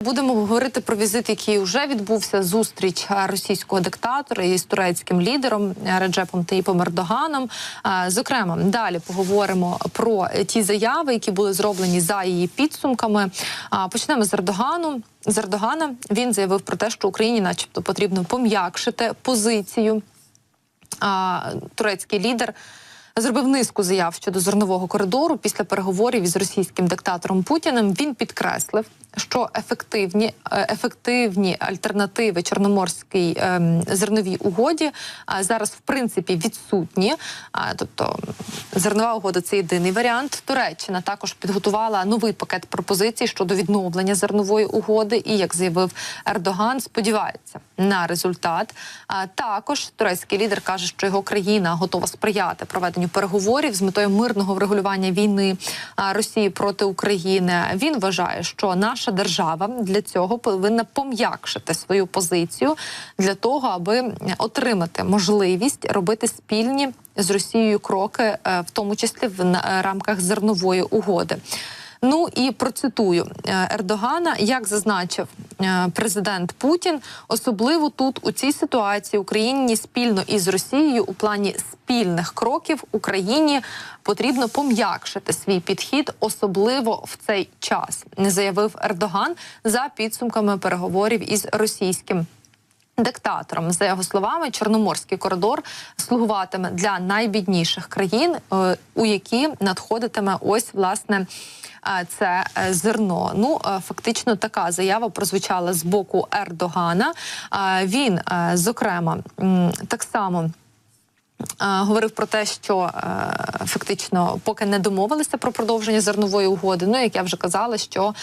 Будемо говорити про візит, який вже відбувся. Зустріч російського диктатора із турецьким лідером Реджепом Таїпом Ердоганом. Зокрема, далі поговоримо про ті заяви, які були зроблені за її підсумками. Почнемо з Ердогану. З Ердогана він заявив про те, що Україні, начебто, потрібно пом'якшити позицію. Турецький лідер. Зробив низку заяв щодо зернового коридору після переговорів із російським диктатором Путіним. Він підкреслив, що ефективні е, ефективні альтернативи чорноморській ем, зерновій угоді зараз в принципі відсутні. А, тобто зернова угода це єдиний варіант. Туреччина також підготувала новий пакет пропозицій щодо відновлення зернової угоди. І як заявив Ердоган, сподівається на результат. А також турецький лідер каже, що його країна готова сприяти проведенню переговорів з метою мирного врегулювання війни Росії проти України. Він вважає, що наша держава для цього повинна пом'якшити свою позицію для того, аби отримати можливість робити спільні з Росією кроки, е, в тому числі в рамках зернової угоди. Ну і процитую е, Ердогана, як зазначив е, президент Путін, особливо тут у цій ситуації Україні спільно із Росією у плані спільних кроків Україні потрібно пом'якшити свій підхід, особливо в цей час, не заявив Ердоган за підсумками переговорів із російським. Диктатором за його словами, чорноморський коридор слугуватиме для найбідніших країн, е, у які надходитиме ось власне е, це е, зерно. Ну фактично така заява прозвучала з боку Ердогана. Він зокрема так само. Е, Говорив про те, що е, фактично поки не домовилися про продовження зернової угоди. Ну як я вже казала, що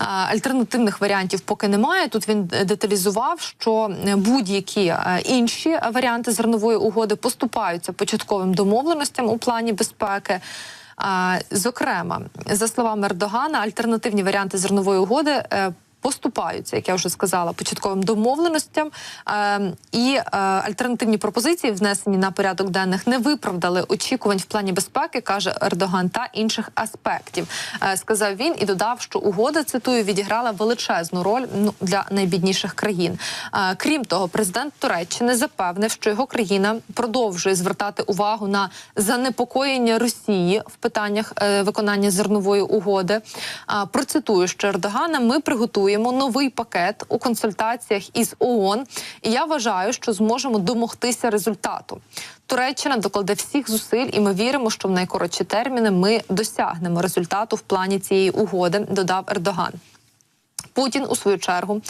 е, альтернативних варіантів поки немає. Тут він деталізував, що е, будь-які е, інші варіанти зернової угоди поступаються початковим домовленостям у плані безпеки. Зокрема, за словами Ердогана, альтернативні варіанти зернової угоди. Поступаються, як я вже сказала, початковим домовленостям е, і е, альтернативні пропозиції, внесені на порядок денних, не виправдали очікувань в плані безпеки, каже Ердоган, та інших аспектів. Е, сказав він і додав, що угода цитую відіграла величезну роль ну, для найбідніших країн. Е, крім того, президент Туреччини запевнив, що його країна продовжує звертати увагу на занепокоєння Росії в питаннях виконання зернової угоди. Процитую ще Ердогана. Ми приготуємо новий пакет у консультаціях із ООН, і я вважаю, що зможемо домогтися результату. Туреччина докладе всіх зусиль, і ми віримо, що в найкоротші терміни ми досягнемо результату в плані цієї угоди. Додав Ердоган. Путін у свою чергу.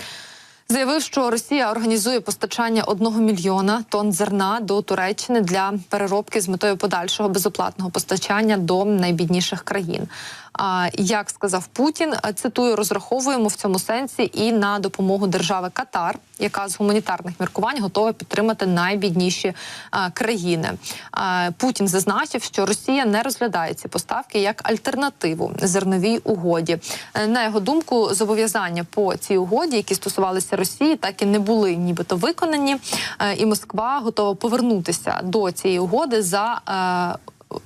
Заявив, що Росія організує постачання одного мільйона тонн зерна до Туреччини для переробки з метою подальшого безоплатного постачання до найбідніших країн. А як сказав Путін, цитую, розраховуємо в цьому сенсі і на допомогу держави Катар, яка з гуманітарних міркувань готова підтримати найбідніші а, країни. А, Путін зазначив, що Росія не розглядає ці поставки як альтернативу зерновій угоді. Е, На його думку, зобов'язання по цій угоді, які стосувалися Росії, так і не були нібито виконані. Е, І Москва готова повернутися до цієї угоди за. е,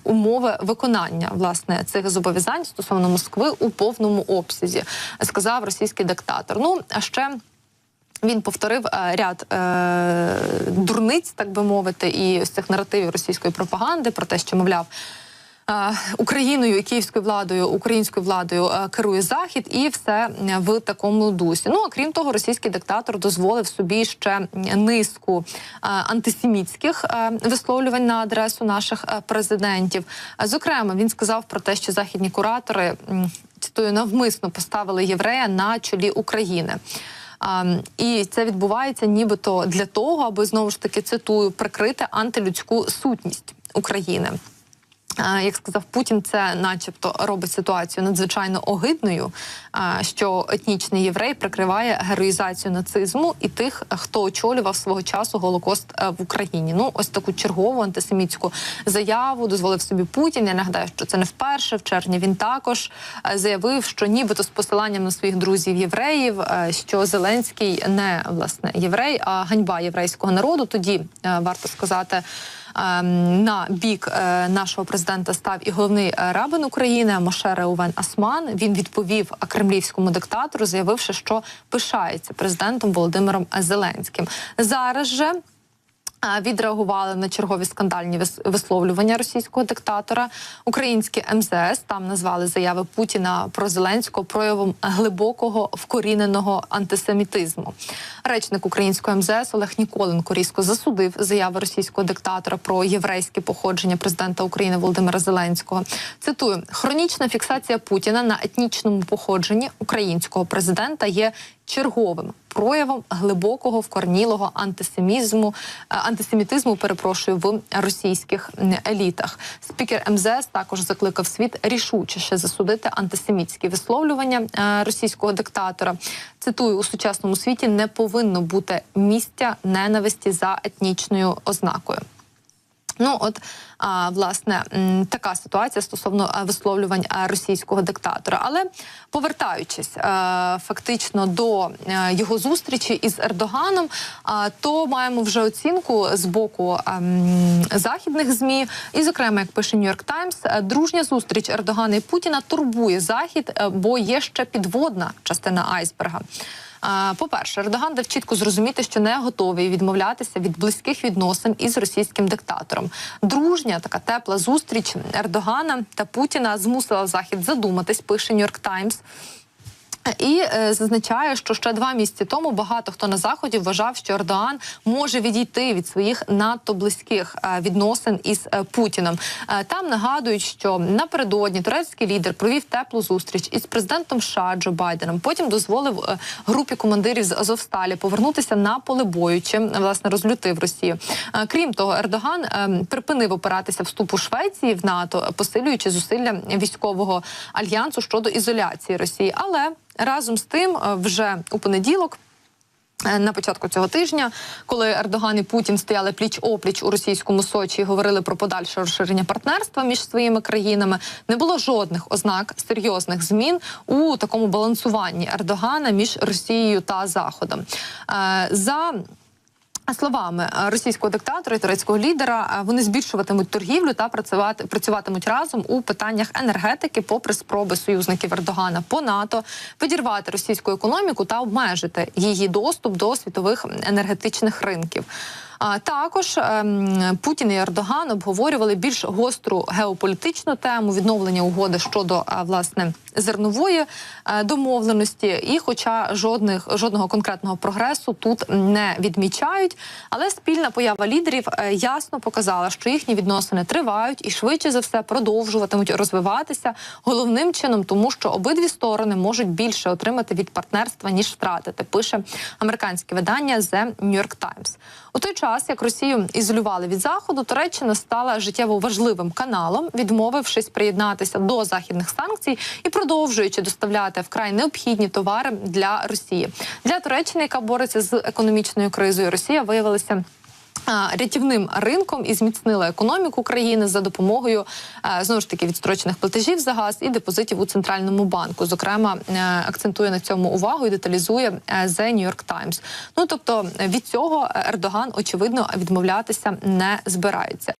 Умови виконання власне цих зобов'язань стосовно Москви у повному обсязі, сказав російський диктатор. Ну а ще він повторив е, ряд е, дурниць, так би мовити, і з цих наративів російської пропаганди про те, що мовляв. е, Україною і київською владою, українською владою е, керує захід, і все в такому дусі. Ну а крім того, російський диктатор дозволив собі ще низку антисемітських висловлювань на адресу наших президентів. Зокрема, він сказав про те, що західні куратори цитую навмисно поставили єврея на чолі України. І це відбувається нібито для того, аби знову ж таки цитую прикрити антилюдську сутність України. А, Як сказав Путін, це, начебто, робить ситуацію надзвичайно огидною, що етнічний єврей прикриває героїзацію нацизму і тих, хто очолював свого часу голокост е, в Україні. Ну, ось таку чергову антисемітську заяву дозволив собі Путін. Я нагадаю, що це не вперше. В червні він також е, заявив, що нібито з посиланням на своїх друзів євреїв, е, що Зеленський не власне єврей, а ганьба єврейського народу. Тоді е, варто сказати. Ем, на бік е, нашого президента став і головний е, рабин України Моше Реувен Асман. Він відповів кремлівському диктатору, заявивши, що пишається президентом Володимиром Зеленським. Зараз же. Відреагували на чергові скандальні вис- висловлювання російського диктатора. Українські МЗС там назвали заяви Путіна про Зеленського проявом глибокого вкоріненого антисемітизму. Речник українського МЗС Олег Ніколенко різко засудив заяви російського диктатора про єврейське походження президента України Володимира Зеленського. Цитую: хронічна фіксація Путіна на етнічному походженні українського президента є черговим проявом глибокого вкорнілого антисемізму, е, антисемітизму, перепрошую, в російських елітах. Спікер МЗС також закликав світ рішучіше засудити антисемітські висловлювання е, російського диктатора. Цитую у сучасному світі не повинно бути місця ненависті за етнічною ознакою. Ну, от а, власне така ситуація стосовно висловлювань російського диктатора. Але повертаючись а, фактично до його зустрічі із Ердоганом, а, то маємо вже оцінку з боку а, західних змі, і, зокрема, як пише Нью-Йорк Таймс, е, дружня зустріч Ердогана і Путіна турбує захід, е, бо є ще підводна частина айсберга. А, По-перше, Ердоган дав чітко зрозуміти, що не готовий відмовлятися від близьких відносин із російським диктатором. Дружня така тепла зустріч Ердогана та Путіна змусила Захід задуматись. Пише Нью-Йорк Таймс. І е, зазначає, що ще два місяці тому багато хто на заході вважав, що Ердоган може відійти від своїх надто близьких е, відносин із е, Путіном. Е, там нагадують, що напередодні турецький лідер провів теплу зустріч із президентом США Джо Байденом. Потім дозволив е, групі командирів з Азовсталі повернутися на поле бою, чим власне розлютив Росію. Е, крім того, Ердоган е, припинив опиратися вступу Швеції в НАТО, посилюючи зусилля військового альянсу щодо ізоляції Росії. Але разом з тим, е, вже у понеділок. е, На початку цього тижня, коли Ердоган і Путін стояли пліч опліч у російському Сочі і говорили про подальше розширення партнерства між своїми країнами, не було жодних ознак серйозних змін у такому балансуванні Ердогана між Росією та Заходом. Е, За Словами е, російського диктатора і турецького лідера, е, вони збільшуватимуть торгівлю та працювати працюватимуть разом у питаннях енергетики, попри спроби союзників Ердогана по НАТО підірвати російську економіку та обмежити її доступ до світових енергетичних ринків. А також ем, Путін і Ердоган обговорювали більш гостру геополітичну тему відновлення угоди щодо а, власне зернової е, домовленості. І, хоча жодних жодного конкретного прогресу тут не відмічають, але спільна поява лідерів е, ясно показала, що їхні відносини тривають і швидше за все продовжуватимуть розвиватися головним чином, тому що обидві сторони можуть більше отримати від партнерства ніж втратити. Пише американське видання The New York Times. У той час, як Росію ізолювали від заходу, Туреччина стала життєво важливим каналом, відмовившись приєднатися до західних санкцій і продовжуючи доставляти вкрай необхідні товари для Росії. Для Туреччини, яка бореться з економічною кризою, Росія виявилася. Рятівним ринком і зміцнила економіку країни за допомогою знову ж таки відстрочених платежів за газ і депозитів у центральному банку. Зокрема, е, акцентує на цьому увагу і деталізує е, The New York Times. Ну тобто від цього Ердоган очевидно відмовлятися не збирається.